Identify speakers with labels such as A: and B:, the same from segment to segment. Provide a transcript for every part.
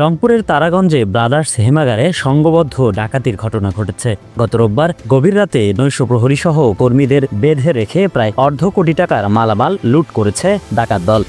A: রংপুরের তারাগঞ্জে ব্রাদার্স হেমাগারে সংঘবদ্ধ ডাকাতির ঘটনা ঘটেছে। গত রোববার গভীর রাতে নৈশ প্রহরী সহ কর্মীদের বেঁধে রেখে প্রায় অর্ধ কোটি টাকার মালামাল লুট করেছে ডাকাত দল।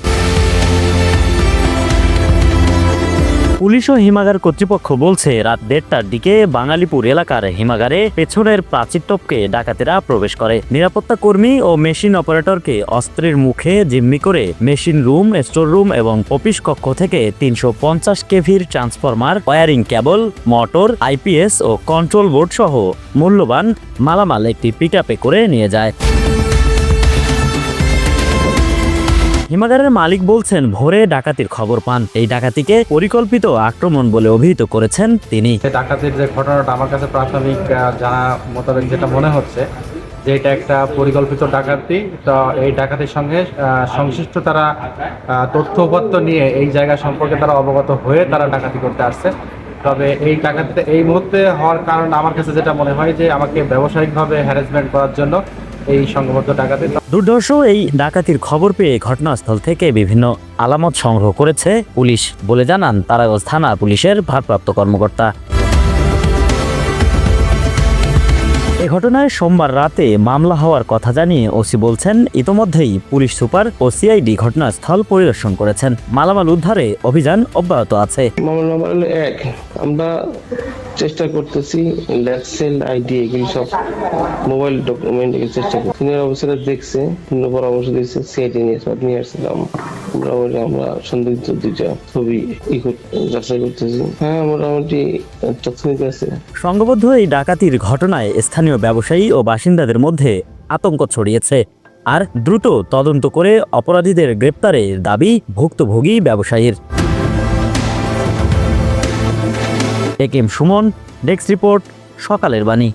A: পুলিশ ও হিমাগার কর্তৃপক্ষ বলছে, রাত দেড়টার দিকে বাঙালিপুর এলাকার হিমাগারে পেছনের প্রাচীর টপকে ডাকাতেরা প্রবেশ করে। নিরাপত্তা কর্মী ও মেশিন অপারেটরকে অস্ত্রের মুখে জিম্মি করে মেশিন রুম, স্টোর রুম এবং অফিস কক্ষ থেকে তিনশো পঞ্চাশ কেভির transformer wiring cable motor, IPS ও কন্ট্রোল বোর্ড সহ মূল্যবান মালামাল একটি পিকআপে করে নিয়ে যায়। হিমাগারের মালিক বলছেন, ভোরে ডাকাতির খবর পান। এই ডাকাতিকে পরিকল্পিত আক্রমণ বলে অভিহিত করেছেন তিনি।
B: ডাকাতির যে ঘটনাটা আমার কাছে প্রাথমিক জানা মোতাবেক যেটা মনে হচ্ছে, যে এটা একটা পরিকল্পিত ডাকাতি, তো এই ডাকাতির সঙ্গে সংশ্লিষ্ট তারা তথ্যপত্র নিয়ে এই জায়গা সম্পর্কে তারা অবগত হয়ে তারা ডাকাতি করতে আসছে। তবে এই ডাকাতিতে এই মুহূর্তে হওয়ার কারণ আমার কাছে যেটা মনে হয় যে, আমাকে ব্যবসায়িকভাবে হ্যারাসমেন্ট করার জন্য এই সংঘবদ্ধ ডাকাতি
A: দুর্ধর্ষ এই ডাকাতির খবর পেয়ে ঘটনাস্থল থেকে বিভিন্ন আলামত সংগ্রহ করেছে পুলিশ। বলে জানান তারাগঞ্জ থানা পুলিশের ভারপ্রাপ্ত কর্মকর্তা। এ ঘটনায় সোমবার রাতে মামলা হওয়ার কথা জানিয়ে ওসি বলছেন, ইতোমধ্যেই পুলিশ সুপার ও সিআইডি ঘটনাস্থল পরিদর্শন করেছেন। মালামাল উদ্ধারে অভিযান অব্যাহত আছে।
C: এক। আমরা চেষ্টা করতেছি ল্যাক্সেল আইডি এগুলি সব মোবাইল ডকুমেন্ট চেষ্টা করছি সিনিয়র অফিসার দেখছে পরামর্শ দিয়েছে, সিআইডি নিয়ে সব নিয়ে আসছিলাম। ওই- আমরা সন্দিগ্ধ দুইটা ছবি যাচাই করতেছি। হ্যাঁ মোটামুটি তথ্যিক আছে।
A: সংঘবদ্ধ এই ডাকাতির ঘটনায় স্থানীয় ব্যবসায়ী ও বাসিন্দাদের মধ্যে আতঙ্ক ছড়িয়েছে আর দ্রুত তদন্ত করে অপরাধীদের গ্রেপ্তারের দাবি ভুক্তভোগী ব্যবসায়ীর। এ সুমন, ডেস্ক রিপোর্ট, সকালের বাণী।